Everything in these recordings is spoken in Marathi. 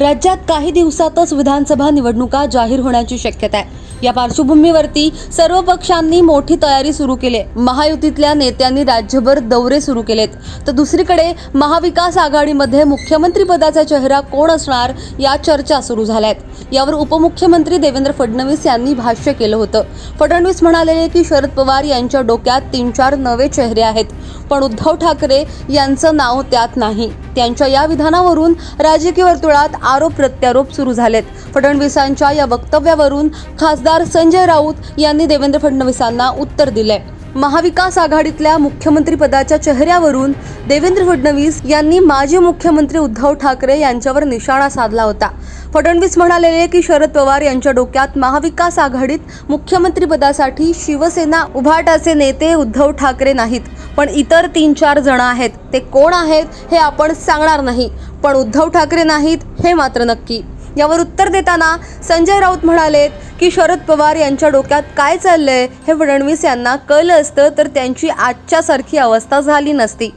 राज्यात काही दिवसातच विधानसभा निवडणुका जाहीर होण्याची शक्यता आहे. या पार्श्वभूमीवरती सर्व पक्षांनी मोठी तयारी सुरू केली. महायुतीतल्या नेत्यांनी राज्यभर दौरे सुरू केलेत. तर दुसरीकडे महाविकास आघाडीमध्ये मुख्यमंत्री पदाचा चेहरा कोण असणार या चर्चा सुरू झाल्या आहेत यावर उपमुख्यमंत्री देवेंद्र फडणवीस यांनी भाष्य केलं होतं. फडणवीस म्हणाले की शरद पवार यांच्या डोक्यात तीन चार नवे चेहरे आहेत. पण उद्धव ठाकरे यांचं नाव त्यात नाही. त्यांच्या या विधानावरून राजकीय वर्तुळात आरोप प्रत्यारोप सुरू झालेत. फडणवीसांच्या या वक्तव्यावरून खासदार संजय राऊत यांनी देवेंद्र फडणवीसांना उत्तर दिले महाविकास आघाडीतल्या मुख्यमंत्री पदाच्या चेहऱ्यावरून देवेंद्र फडणवीस यांनी माजी मुख्यमंत्री उद्धव ठाकरे यांच्यावर निशाणा साधला होता. फडणवीस म्हणालेले की शरद पवार यांच्या डोक्यात महाविकास आघाडीत मुख्यमंत्री पदासाठी शिवसेना उभाटाचे नेते उद्धव ठाकरे नाहीत. पण इतर तीन चार जण आहेत. ते कोण आहेत हे आपण सांगणार नाही. पण उद्धव ठाकरे नाहीत हे मात्र नक्की. यावर उत्तर देताना संजय राऊत म्हणालेत की शरद पवार यांच्या डोक्यात काय चाललंय हे फडणवीस यांना कळलं असतं तर त्यांची आजच्यासारखी अवस्था झाली नसती.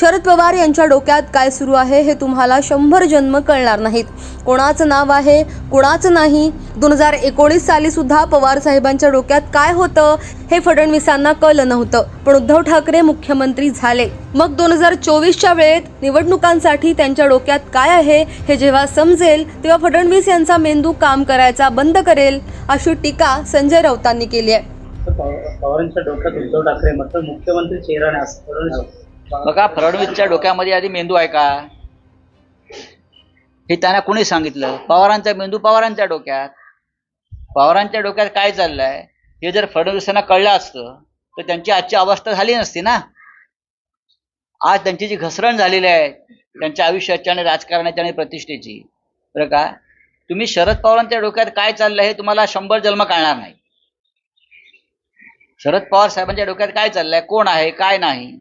शरद पवार यांच्या डोक्यात काय सुरू आहे हे तुम्हाला शंभर जन्म कळणार नाहीत. कोणाचं नाव आहे कोणाचं नाही दोन हजार एकोणीस साली सुद्धा पवार साहेबांच्या डोक्यात काय होतं हे फडणवीसांना कळलं नव्हतं. पण उद्धव ठाकरे मुख्यमंत्री झाले. मग दोन हजार चोवीसच्या वेळेत निवडणुकांसाठी त्यांच्या डोक्यात काय आहे हे जेव्हा समजेल तेव्हा फडणवीस यांचा मेंदू काम करायचा बंद करेल अशी टीका संजय राऊतांनी केली आहे. पवारांच्या डोक्यात उद्धव ठाकरे मात्र मुख्यमंत्री चेहरा नाही असं फडणवीस बघा फडणवीसच्या डोक्यामध्ये आधी मेंदू आहे का? हे त्यांना कोणी सांगितलं? पवारांचा मेंदू पवारांच्या डोक्यात. पवारांच्या डोक्यात काय चाललंय? हे जर फडणवीसांना कळलं असतं तर त्यांची आजची अवस्था झाली नसती ना? आज त्यांची जी घसरण झालेली आहे त्यांच्या आयुष्याची आणि राजकारणाची आणि प्रतिष्ठेची. बरं का? तुम्ही शरद पवारांच्या डोक्यात काय चाललंय हे तुम्हाला शंभर जन्म कळणार नाही. शरद पवार साहेबांच्या डोक्यात काय चाललंय? कोण आहे? काय नाही?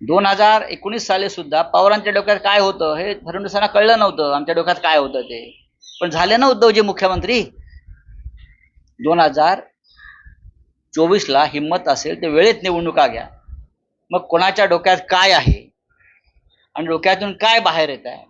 दोन हजार एकोणीस साली सुद्धा पवारांच्या डोक्यात काय होतं हे फडणवीसांना कळलं नव्हतं. आमच्या डोक्यात काय होतं ते? पण झाले ना उद्धवजी मुख्यमंत्री? दोन हजार चोवीसला हिंमत असेल ते वेळेत निवडणुका घ्या. मग कोणाच्या डोक्यात काय आहे? आणि डोक्यातून काय बाहेर येत आहे?